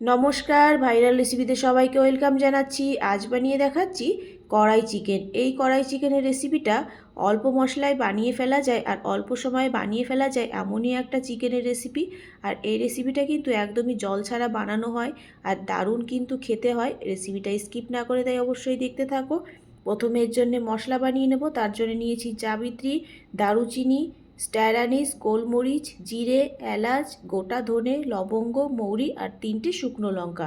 নমস্কার, ভাইরাল রেসিপিতে সবাইকে ওয়েলকাম জানাচ্ছি। আজ বানিয়ে দেখাচ্ছি কড়াই চিকেন। এই কড়াই চিকেনের রেসিপিটা অল্প মশলায় বানিয়ে ফেলা যায় আর অল্প সময়ে বানিয়ে ফেলা যায় এমনই একটা চিকেনের রেসিপি। আর এই রেসিপিটা কিন্তু একদমই জল ছাড়া বানানো হয় আর দারুণ কিন্তু খেতে হয়। রেসিপিটা স্কিপ না করে তাই অবশ্যই দেখতে থাকো। প্রথমে এর জন্য মশলা বানিয়ে নেব। তার জন্য নিয়েছি জাবিত্রী, দারুচিনি স্ট্যারানিস গোলমরিচ, জিরে, এলাচ, গোটা ধনে, লবঙ্গ, মৌরি আর তিনটে শুকনো লঙ্কা।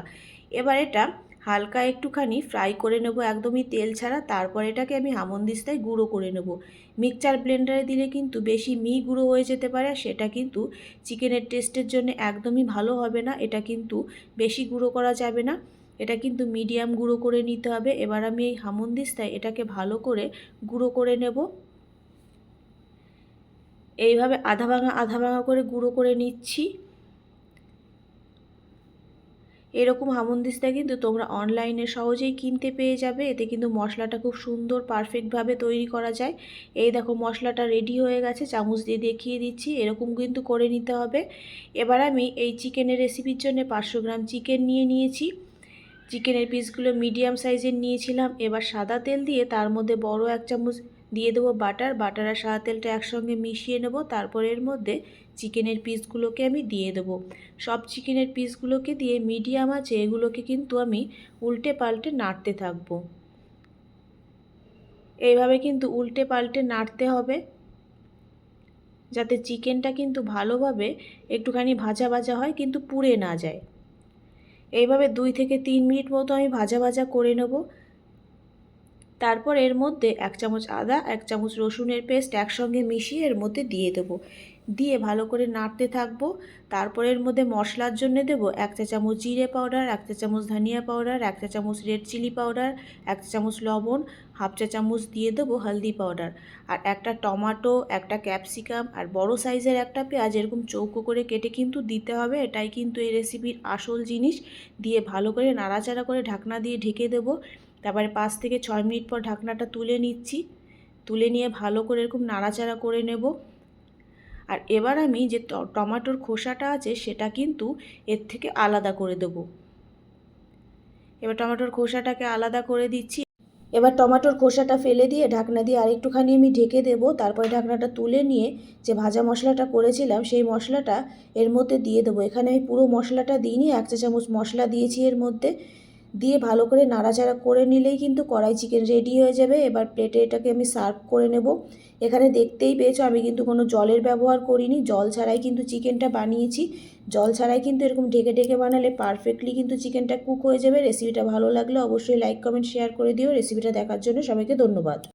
এবার এটা হালকা একটুখানি ফ্রাই করে নেব একদমই তেল ছাড়া, তারপর এটাকে আমি হামনদিস্তায় গুঁড়ো করে নেব। মিক্সচার ব্লেন্ডারে দিলে কিন্তু বেশি মি গুঁড়ো হয়ে যেতে পারে সেটা কিন্তু চিকেনের টেস্টের জন্য একদমই ভালো হবে না, এটা কিন্তু বেশি গুঁড়ো করা যাবে না। এটা কিন্তু মিডিয়াম গুঁড়ো করে নিতে হবে। এবার আমি এই হামনদিস্তায় এটাকে ভালো করে গুঁড়ো করে নেব। এইভাবে আধা ভাঙা আধা ভাঙা করে গুঁড়ো করে নিচ্ছি। এরকম হামন্দিস্তা কিন্তু তোমরা অনলাইনে সহজেই কিনতে পেয়ে যাবে। এতে কিন্তু মশলাটা খুব সুন্দর, পারফেক্টভাবে তৈরি করা যায়। এই দেখো মশলাটা রেডি হয়ে গেছে, চামচ দিয়ে দেখিয়ে দিচ্ছি। এরকম কিন্তু করে নিতে হবে। এবার আমি এই চিকেনের রেসিপির জন্য পাঁচশো গ্রাম চিকেন নিয়ে নিয়েছি। চিকেনের পিসগুলো মিডিয়াম সাইজের নিয়েছিলাম। এবার সাদা তেল দিয়ে তার মধ্যে বড় এক চামচ দিয়ে দেবো বাটার। বাটার আর সাদা তেলটা একসঙ্গে মিশিয়ে নেব। তারপর এর মধ্যে চিকেনের পিসগুলোকে আমি দিয়ে দেবো। সব চিকেনের পিসগুলোকে দিয়ে মিডিয়াম আছে এগুলোকে কিন্তু আমি উল্টে পাল্টে নাড়তে থাকব। এইভাবে কিন্তু উল্টে পাল্টে নাড়তে হবে। যাতে চিকেনটা কিন্তু ভালোভাবে একটুখানি ভাজা ভাজা হয়, কিন্তু পুড়ে না যায়। এইভাবে দুই থেকে তিন মিনিট মতো আমি ভাজা ভাজা করে নেব। তারপর এর মধ্যে এক চামচ আদা, এক চামচ রসুনের পেস্ট একসঙ্গে মিশিয়ে এর মধ্যে দিয়ে দেবো। দিয়ে ভালো করে নাড়তে থাকব। তারপর এর মধ্যে মশলার জন্য দেবো এক চা চামচ জিরে পাউডার, এক চা চামচ ধনিয়া পাউডার, এক চা চামচ রেড চিলি পাউডার, এক চা চামচ লবণ, হাফ চা চামচ দিয়ে দেবো হলদি পাউডার। আর একটা টমাটো, একটা ক্যাপসিকাম আর বড় সাইজের একটা পেঁয়াজ এরকম চৌকো করে কেটে কিন্তু দিতে হবে। এটাই কিন্তু এই রেসিপির আসল জিনিস। দিয়ে ভালো করে নাড়াচাড়া করে ঢাকনা দিয়ে ঢেকে দেবো। তারপরে পাঁচ থেকে ছয় মিনিট পর ঢাকনাটা তুলে নিচ্ছি। তুলে নিয়ে ভালো করে এরকম নাড়াচাড়া করে নেব। আর এবার আমি যে টমাটোর খোসাটা আছে সেটা কিন্তু এর থেকে আলাদা করে দেব। এবার টমাটোর খোসাটাকে আলাদা করে দিচ্ছি। এবার টমাটোর খোসাটা ফেলে দিয়ে ঢাকনা দিয়ে আরেকটুখানি আমি ঢেকে দেবো। তারপরে ঢাকনাটা তুলে নিয়ে যে ভাজা মশলাটা করেছিলাম সেই মশলাটা এর মধ্যে দিয়ে দেবো। এখানে আমি পুরো মশলাটা দিইনি, এক চা চামচ মশলা দিয়েছি এর মধ্যে। দিয়ে ভালো করে নাড়াচাড়া করে নিলেই কিন্তু কড়াই চিকেন রেডি হয়ে যাবে। এবার প্লেটে এটাকে আমি সার্ভ করে নেব। এখানে দেখতেই পেয়েছ আমি কিন্তু কোনো জলের ব্যবহার করিনি। জল ছাড়াই কিন্তু চিকেনটা বানিয়েছি। জল ছাড়াই কিন্তু এরকম ঢেকে ঢেকে বানালে পারফেক্টলি কিন্তু চিকেনটা কুক হয়ে যাবে। রেসিপিটা ভালো লাগলে অবশ্যই লাইক কমেন্ট শেয়ার করে দিও। রেসিপিটা দেখার জন্য সবাইকে ধন্যবাদ।